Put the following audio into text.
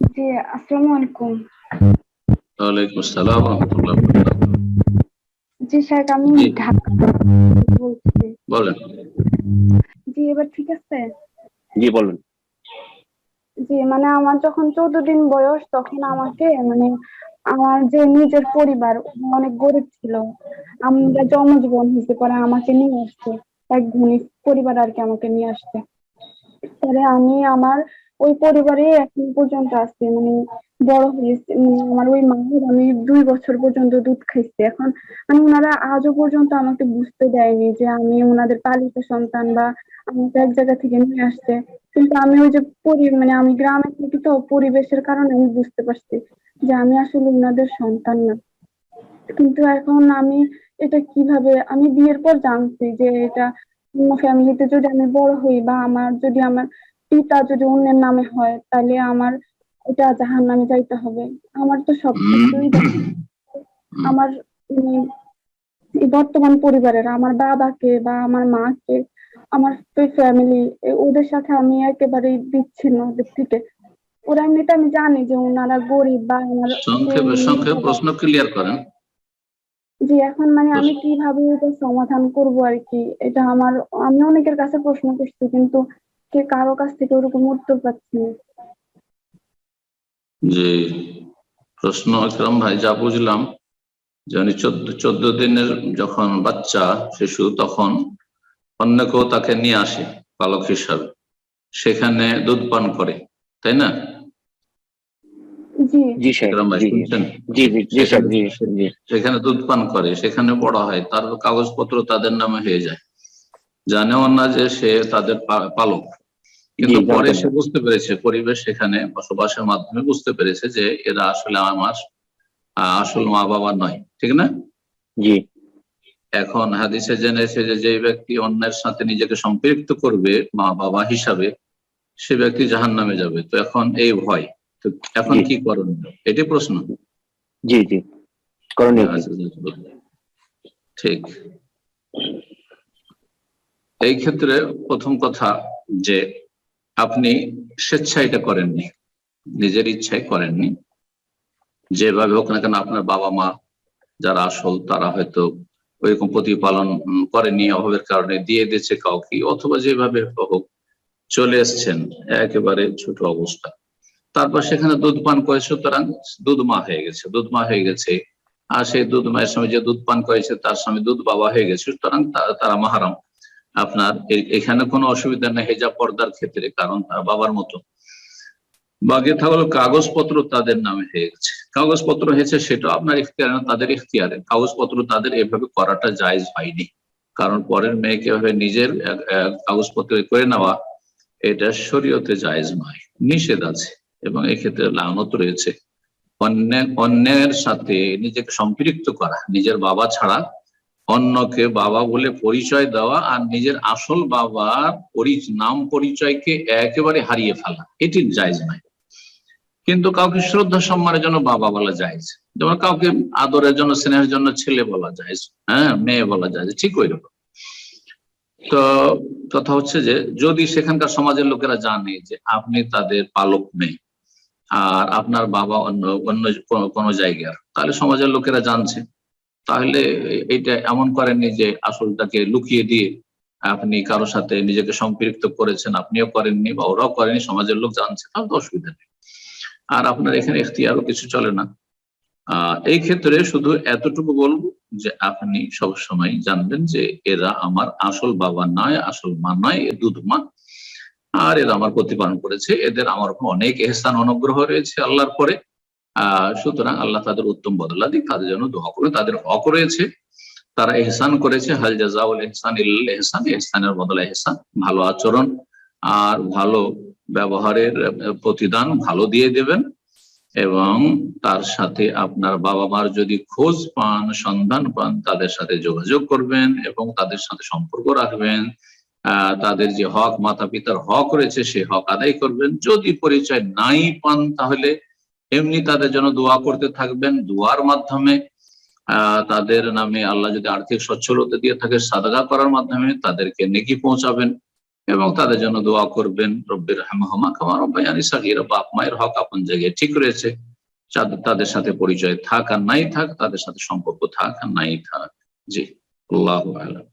জি আসসালামু আলাইকুম। ওয়ালাইকুম আসসালাম রহমতুল্লাহ জি স্যার আমি ঢাকা বলছি। বলেন। জি এবার ঠিক আছে? জি বলুন। জি মানে আমার যখন চৌদ্দ দিন বয়স তখন আমাকে মানে আমার যে নিজের পরিবার অনেক গরিব ছিল। আমরা জন্মজীবন হয়েছে পরে আমাকে নিয়ে আসছে। এক ধনী পরিবার আর কি আমাকে নিয়ে আসছে। পরে আমি আমার ওই পরিবারে এখন পর্যন্ত আছি মানে বড় হয়েছে মানে আমার ওই মায়ের আমি দুই বছর পর্যন্ত দুধ খাইছি। এখন মানে ওনারা আজও পর্যন্ত আমাকে বুঝতে দেয়নি যে আমি ওনাদের পালিত সন্তান বা আমাকে এক জায়গা থেকে নিয়ে আসছে। কিন্তু আমি ওই যে পরি মানে আমি গ্রামে থাকি তো পরিবেশের কারণে আমি বুঝতে পারছি যে আমি আসলে ওনাদের সন্তান না। কিন্তু এখন আমি এটা কীভাবে, আমি বিয়ের পর জানছি যে এটা অন্য ফ্যামিলিতে যদি আমি বড় হই বা আমার যদি আমার পিতা যদি অন্যের নামে হয় তাহলে আমার এটা জাহান নামে যাইতে হবে। আমার তো সব কিছুই আমার মানে বর্তমান পরিবারের আমার বাবাকে বা আমার মাকে আমার ফ্যামিলি ওদের সাথে আমি একেবারেই বিচ্ছিন্ন ওদের থেকে ওরা এমনিতে আমি জানি যে ওনারা গরিব বা সংক্ষেপে প্রশ্ন ক্লিয়ার করেন। জি এখন মানে আমি কীভাবে এটা সমাধান করব আর কি? এটা আমার আমি অনেকের কাছে প্রশ্ন করছি কিন্তু কে কারও কাছ থেকে ওরকম উত্তর পাচ্ছি না। যে প্রশ্ন একরম ভাই যা বুঝলাম যে উনি চোদ্দ চোদ্দ দিনের যখন বাচ্চা শিশু তখন অন্য কেউ তাকে নিয়ে আসে পালক হিসাবে। সেখানে দুধ পান করে তাই না? জি। জি জি। জি জি জি জি জি সেখানে দুধ পান করে সেখানে বড় হয় তার কাগজপত্র তাদের নামে হয়ে যায়। জানেও না যে সে তাদের পালক। কিন্তু পরে সে বুঝতে পেরেছে পরিবেশ সেখানে বসবাসের মাধ্যমে বুঝতে পেরেছে যে এরা আসলে আমার আসল মা বাবা নয় ঠিক না? জি। এখন হাদিসে জেনেছে যে যে ব্যক্তি অন্যের সাথে নিজেকে সম্পৃক্ত করবে মা বাবা হিসাবে সে ব্যক্তি জাহান নামে যাবে। তো এখন এই ভয় তো এখন কি করণীয়? এটি প্রশ্ন। জি জি। করণীয় ঠিক। এই ক্ষেত্রে প্রথম কথা যে আপনি স্বেচ্ছায় এটা করেননি, নিজের ইচ্ছায় করেননি। যেভাবে হোক না কেন আপনার বাবা মা যারা আসল, তারা হয়তো ওইরকম প্রতিপালন করেনি, অভাবের কারণে দিয়ে দিয়েছে কাউকে, অথবা যেভাবে হোক চলে এসছেন, একেবারে ছোট অবস্থা। তারপর সেখানে দুধ পান করে, সুতরাং দুধ মা হয়ে গেছে, দুধ মা হয়ে গেছে। আর সেই দুধ মায়ের সঙ্গে যে দুধ পান করেছে, তার সঙ্গে দুধ বাবা হয়ে গেছে, সুতরাং তারা মাহারাম। আপনার এখানে কোনো অসুবিধা নেই হেজা পর্দার ক্ষেত্রে, কারণ তারা বাবার মতো। বাকি থাকল কাগজপত্র তাদের নামে হয়ে গেছে। কাগজপত্র হয়েছে, সেটা আপনার ইখতিয়ারে না তাদের ইখতিয়ারে। কাগজপত্র তাদের এভাবে করাটা জায়েজ হয়নি। কারণ পরের মেয়েকে এভাবে নিজের কাগজপত্র করে নেওয়া, এটা শরীয়তে জায়েজ নয়। নিষেধ আছে, এবং এক্ষেত্রে লানত রয়েছে। অন্য অন্যের সাথে নিজেকে সম্পৃক্ত করা, নিজের বাবা ছাড়া অন্যকে বাবা বলে পরিচয় দেওয়া আর নিজের আসল বাবার নাম পরিচয়কে একেবারে হারিয়ে ফেলা। এটি জায়জ নয় কিন্তু কাউকে শ্রদ্ধা সম্মানের জন্য বাবা বলা যায় যেমন কাউকে আদরের জন্য, স্নেহের জন্য ছেলে বলা যায় হ্যাঁ মেয়ে বলা যায় ঠিক ওই রকম তো কথা হচ্ছে যে, যদি সেখানকার সমাজের লোকেরা জানে যে আপনি তাদের পালক মেয়ে, আর আপনার বাবা অন্য অন্য কোনো জায়গার, তাহলে সমাজের লোকেরা জানছে। তাহলে এটা এমন করেননি যে আসলটাকে লুকিয়ে দিয়ে আপনি কারও সাথে নিজেকে সম্পৃক্ত করেছেন, আপনিও করেননি বা ওরাও করেনি, সমাজের লোক জানছে, তাহলে তো অসুবিধা নেই। আর আপনার এখানে এখতিয়ারও কিছু চলে না। এই ক্ষেত্রে শুধু এতটুকু বলব যে আপনি সব সময় জানবেন যে এরা আমার আসল বাবা নয়, আসল মা নয়, এ দুধ মা। আর এরা আমার প্রতিপালন করেছে, এদের আমার অনেক এহসান, অনুগ্রহ রয়েছে আল্লাহর পরে। সুতরাং আল্লাহ তাদের উত্তম বদলা দিক, তাদের জন্য দোয়া করে তাদের হক রয়েছে। তারা এহসান করেছে। হাল জাজাউল এহসান ইল্লাল এহসান, এহসানের বদলা এহসান। ভালো আচরণ আর ভালো ব্যবহারের প্রতিদান ভালো দিয়ে দেবেন এবং তার সাথে আপনার বাবা মার যদি খোঁজ পান, সন্ধান পান, তাদের সাথে যোগাযোগ করবেন এবং তাদের সাথে সম্পর্ক রাখবেন। তাদের যে হক মাতা পিতার হক রয়েছে, সে হক আদায় করবেন। যদি পরিচয় নাই পান, তাহলে এমনি তাদের জন্য দোয়া করতে থাকবেন। দোয়ার মাধ্যমে তাদের নামে আল্লাহ যদি আর্থিক সচ্ছলতা দিয়ে থাকে সাদগা করার মাধ্যমে তাদেরকে নেকি পৌঁছাবেন এবং তাদের জন্য দোয়া করবেন। রব্বির হামহমা কামা রব্বায়ানি সাগীরা। বাপ মায়ের হক আপন জায়গায় ঠিক রয়েছে। তাদের সাথে পরিচয় থাক আর নাই থাক, তাদের সাথে সম্পর্ক থাক আর নাই থাক। জি, আল্লাহ আলম